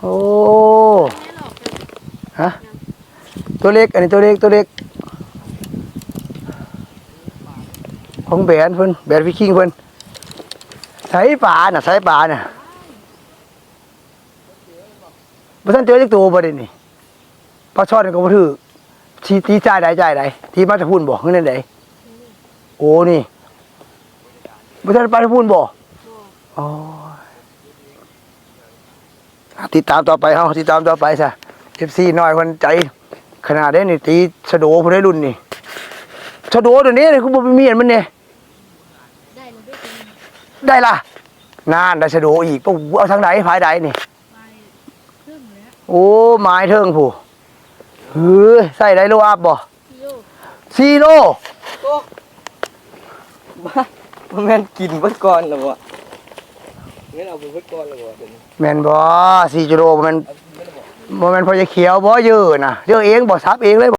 โอ้ฮะตัวเล็ก อันนี้ตัวเล็กตัวเล็ก ของแบนเพิ่นแบนพี่คิงเพิ่นใส่ปลาน่ะใส่ปลาน่ะบ่ทันเจอจักตัวบ่ได้นี่ปลาช่อนก็บ่ถือทีตีจ่ายใดจ่ายใดที่มาจะพูนบ่คือนั่นใดโอ้นี่บ่ทันไปจะพูนบ่อ๋ออะ ติดตามต่อไปเฮาติดตามต่อไปซะ FC น้อยคนใจ ขนาดได้นี่ตีชะโดผู้ได้รุ่นนี่ชะโดตัวนี้นี่คือบ่มีอันมันเนี่ยได้เลยด้วยกันได้ล่ะนานได้ชะโดอีกปุ๊บเอาทางไหนภายใดนี่ไปครึ่งแล้วโอ้ไม้เทิงผู้เฮ้ยใส่ได้โลอัพบ่กิโลซีโลบ้าบ่แม่นกินเบิดก่อนแล้วบ่ แมนเอาไปเบิดก่อนเลยบ่เป็นแม่นบ่ซีจิโลบ่แม่นบ่แม่นพอจะเขียวบ่เยอะน่ะเยอะเองบ่ซับเองเลย